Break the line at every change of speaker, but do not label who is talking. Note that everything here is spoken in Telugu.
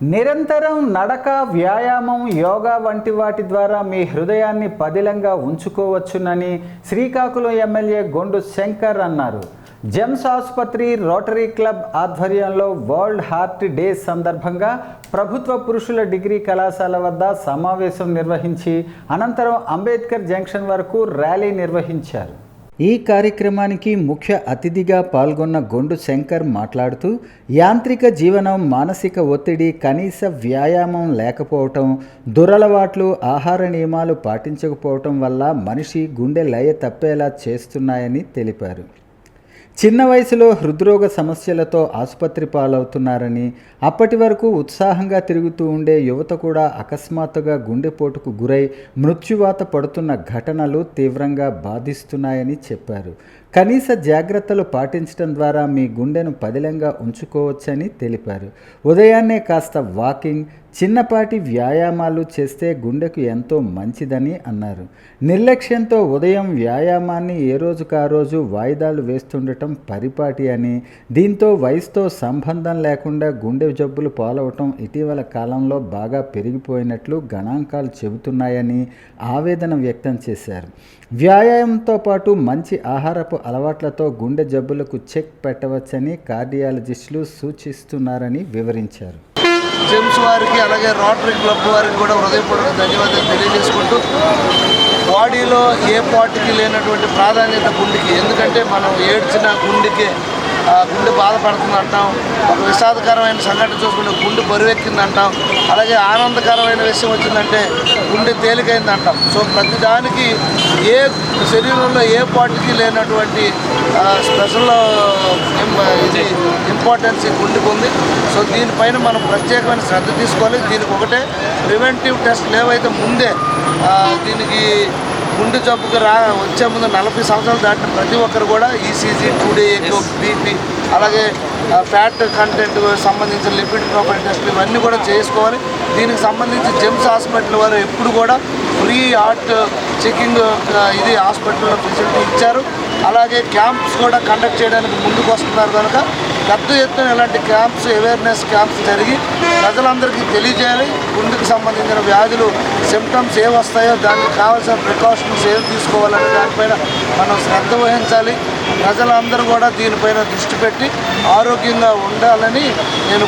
నిరంతరం నడక వ్యాయామం యోగా వంటి వాటి ద్వారా మీ హృదయాన్ని పదిలంగా ఉంచుకోవచ్చునని శ్రీకాకుళం ఎమ్మెల్యే గొండు శంకర్ అన్నారు. జెమ్స్ ఆసుపత్రి రోటరీ క్లబ్ ఆధ్వర్యంలో వరల్డ్ హార్ట్ డే సందర్భంగా ప్రభుత్వ పురుషుల డిగ్రీ కళాశాల వద్ద సమావేశం నిర్వహించి అనంతరం అంబేద్కర్ జంక్షన్ వరకు ర్యాలీ నిర్వహించారు. ఈ కార్యక్రమానికి ముఖ్య అతిథిగా పాల్గొన్న గొండు శంకర్ మాట్లాడుతూ యాంత్రిక జీవనం మానసిక ఒత్తిడి కనీస వ్యాయామం లేకపోవటం దురలవాట్లు ఆహార నియమాలు పాటించకపోవటం వల్ల మనిషి గుండె లయ తప్పేలా చేస్తున్నాయని తెలిపారు. చిన్న వయసులో హృద్రోగ సమస్యలతో ఆసుపత్రి పాలవుతున్నారని అప్పటి వరకు ఉత్సాహంగా తిరుగుతూ ఉండే యువత కూడా అకస్మాత్తుగా గుండెపోటుకు గురై మృత్యువాత పడుతున్న ఘటనలు తీవ్రంగా బాధిస్తున్నాయని చెప్పారు. కనీస జాగ్రత్తలు పాటించడం ద్వారా మీ గుండెను పదిలంగా ఉంచుకోవచ్చని తెలిపారు. ఉదయాన్నే కాస్త వాకింగ్ చిన్నపాటి వ్యాయామాలు చేస్తే గుండెకు ఎంతో మంచిదని అన్నారు. నిర్లక్ష్యంతో ఉదయం వ్యాయామాన్ని ఏ రోజుకు ఆ రోజు వాయిదాలు వేస్తుండటం పరిపాటి అని దీంతో వయసుతో సంబంధం లేకుండా గుండె జబ్బులు పాలవటం ఇటీవల కాలంలో బాగా పెరిగిపోయినట్లు గణాంకాలు చెబుతున్నాయని ఆవేదన వ్యక్తం చేశారు. వ్యాయామంతో పాటు మంచి ఆహారపు అలవాట్లతో గుండె జబ్బులకు చెక్ పెట్టవచ్చని కార్డియాలజిస్టులు సూచిస్తున్నారని వివరించారు.
జెమ్స్ వారికి అలాగే రోటరీ క్లబ్ వారికి కూడా హృదయపూర్వక ధన్యవాదాలు తెలియజేసుకుంటూ బాడీలో ఏ పార్ట్కి లేనటువంటి ప్రాధాన్యత గుండెకి ఎందుకంటే మనం ఏడ్చిన గుండెకి గుండె బాధపడుతుంది అంటాం ఒక విషాదకరమైన సంఘటన చూసుకుంటే గుండె బరువెక్కింది అంటాం అలాగే ఆనందకరమైన విషయం వచ్చిందంటే గుండె తేలికైంది అంటాం సో ప్రతిదానికి ఏ శరీరంలో ఏ పార్టీకి లేనటువంటి స్పెషల్ ఇది ఇంపార్టెన్స్ గుండెకి గుండెకు ఉంది. సో దీనిపైన మనం ప్రత్యేకమైన శ్రద్ధ తీసుకోవాలి. దీనికి ఒకటే ప్రివెంటివ్ టెస్ట్లు ఏవైతే ముందే దీనికి గుండె జబ్బుకు రా వచ్చే ముందు నలభై సంవత్సరాలు దాటిన ప్రతి ఒక్కరు కూడా ECG two D echo BP అలాగే ఫ్యాట్ కంటెంట్ సంబంధించిన లిపిడ్ ప్రొఫైల్ టెస్ట్లు ఇవన్నీ కూడా చేసుకోవాలి. దీనికి సంబంధించి జెమ్స్ హాస్పిటల్ వారు ఎప్పుడు కూడా ఫ్రీ హార్ట్ చెకింగ్ ఇది హాస్పిటల్లో ఫెసిలిటీ ఇచ్చారు. అలాగే క్యాంప్స్ కూడా కండక్ట్ చేయడానికి ముందుకు వస్తున్నారు కనుక పెద్ద ఎత్తున ఇలాంటి క్యాంప్స్ అవేర్నెస్ క్యాంప్స్ జరిగి ప్రజలందరికీ తెలియజేయాలి. గుండెకు సంబంధించిన వ్యాధులు సిమ్టమ్స్ ఏ వస్తాయో దానికి కావాల్సిన ప్రికాషన్స్ ఏం తీసుకోవాలనే దానిపైన మనం శ్రద్ధ వహించాలి. ప్రజలందరూ కూడా దీనిపైన దృష్టి పెట్టి ఆరోగ్యంగా ఉండాలని నేను